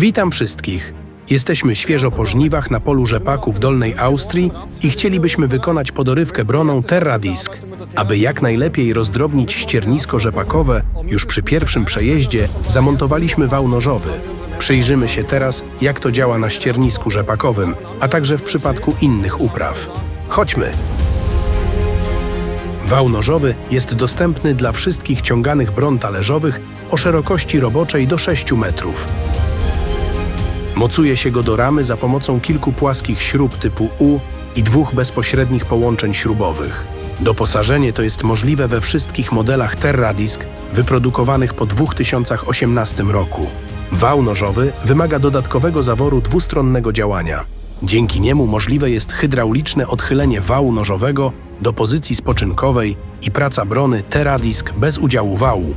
Witam wszystkich. Jesteśmy świeżo po żniwach na polu rzepaku w Dolnej Austrii i chcielibyśmy wykonać podorywkę broną Terradisk. Aby jak najlepiej rozdrobnić ściernisko rzepakowe, już przy pierwszym przejeździe zamontowaliśmy wał nożowy. Przyjrzymy się teraz, jak to działa na ściernisku rzepakowym, a także w przypadku innych upraw. Chodźmy! Wał nożowy jest dostępny dla wszystkich ciąganych bron talerzowych o szerokości roboczej do 6 metrów. Mocuje się go do ramy za pomocą kilku płaskich śrub typu U i dwóch bezpośrednich połączeń śrubowych. Doposażenie to jest możliwe we wszystkich modelach Terradisk wyprodukowanych po 2018 roku. Wał nożowy wymaga dodatkowego zaworu dwustronnego działania. Dzięki niemu możliwe jest hydrauliczne odchylenie wału nożowego do pozycji spoczynkowej i praca brony Terradisk bez udziału wału.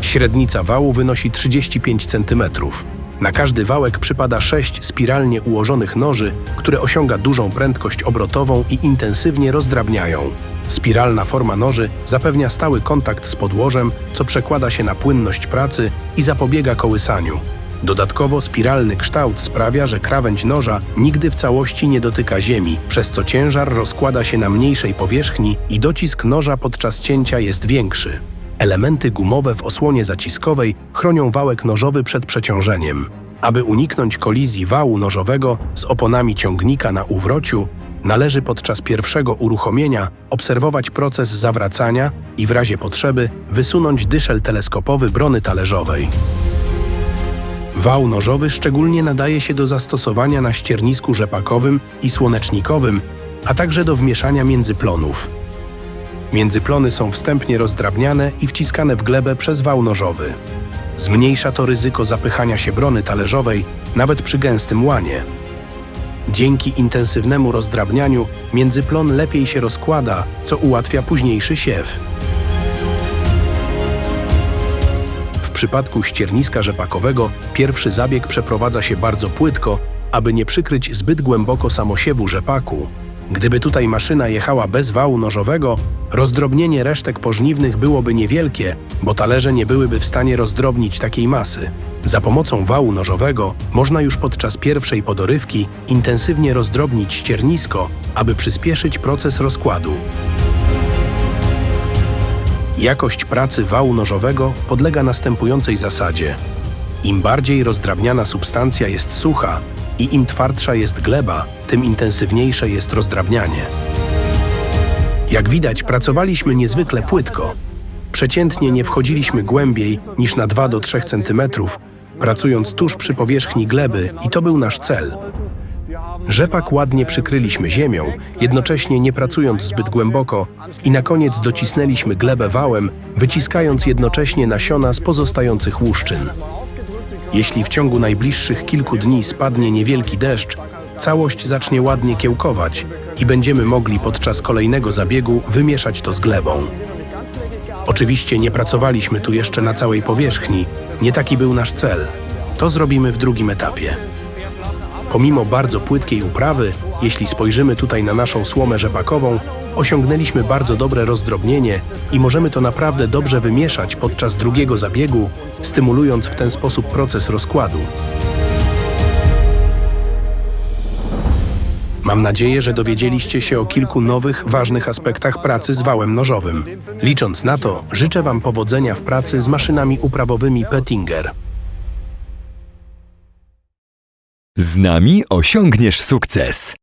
Średnica wału wynosi 35 cm. Na każdy wałek przypada sześć spiralnie ułożonych noży, które osiąga dużą prędkość obrotową i intensywnie rozdrabniają. Spiralna forma noży zapewnia stały kontakt z podłożem, co przekłada się na płynność pracy i zapobiega kołysaniu. Dodatkowo spiralny kształt sprawia, że krawędź noża nigdy w całości nie dotyka ziemi, przez co ciężar rozkłada się na mniejszej powierzchni i docisk noża podczas cięcia jest większy. Elementy gumowe w osłonie zaciskowej chronią wałek nożowy przed przeciążeniem. Aby uniknąć kolizji wału nożowego z oponami ciągnika na uwrociu, należy podczas pierwszego uruchomienia obserwować proces zawracania i w razie potrzeby wysunąć dyszel teleskopowy brony talerzowej. Wał nożowy szczególnie nadaje się do zastosowania na ściernisku rzepakowym i słonecznikowym, a także do wmieszania międzyplonów. Międzyplony są wstępnie rozdrabniane i wciskane w glebę przez wał nożowy. Zmniejsza to ryzyko zapychania się brony talerzowej nawet przy gęstym łanie. Dzięki intensywnemu rozdrabnianiu międzyplon lepiej się rozkłada, co ułatwia późniejszy siew. W przypadku ścierniska rzepakowego pierwszy zabieg przeprowadza się bardzo płytko, aby nie przykryć zbyt głęboko samosiewu rzepaku. Gdyby tutaj maszyna jechała bez wału nożowego, rozdrobnienie resztek pożniwnych byłoby niewielkie, bo talerze nie byłyby w stanie rozdrobnić takiej masy. Za pomocą wału nożowego można już podczas pierwszej podorywki intensywnie rozdrobnić ściernisko, aby przyspieszyć proces rozkładu. Jakość pracy wału nożowego podlega następującej zasadzie. Im bardziej rozdrabniana substancja jest sucha i im twardsza jest gleba, tym intensywniejsze jest rozdrabnianie. Jak widać, pracowaliśmy niezwykle płytko. Przeciętnie nie wchodziliśmy głębiej niż na 2 do 3 cm, pracując tuż przy powierzchni gleby i to był nasz cel. Rzepak ładnie przykryliśmy ziemią, jednocześnie nie pracując zbyt głęboko i na koniec docisnęliśmy glebę wałem, wyciskając jednocześnie nasiona z pozostających łuszczyn. Jeśli w ciągu najbliższych kilku dni spadnie niewielki deszcz, całość zacznie ładnie kiełkować i będziemy mogli podczas kolejnego zabiegu wymieszać to z glebą. Oczywiście nie pracowaliśmy tu jeszcze na całej powierzchni, nie taki był nasz cel. To zrobimy w drugim etapie. Pomimo bardzo płytkiej uprawy, jeśli spojrzymy tutaj na naszą słomę rzepakową, osiągnęliśmy bardzo dobre rozdrobnienie i możemy to naprawdę dobrze wymieszać podczas drugiego zabiegu, stymulując w ten sposób proces rozkładu. Mam nadzieję, że dowiedzieliście się o kilku nowych, ważnych aspektach pracy z wałem nożowym. Licząc na to, życzę Wam powodzenia w pracy z maszynami uprawowymi Pettinger. Z nami osiągniesz sukces.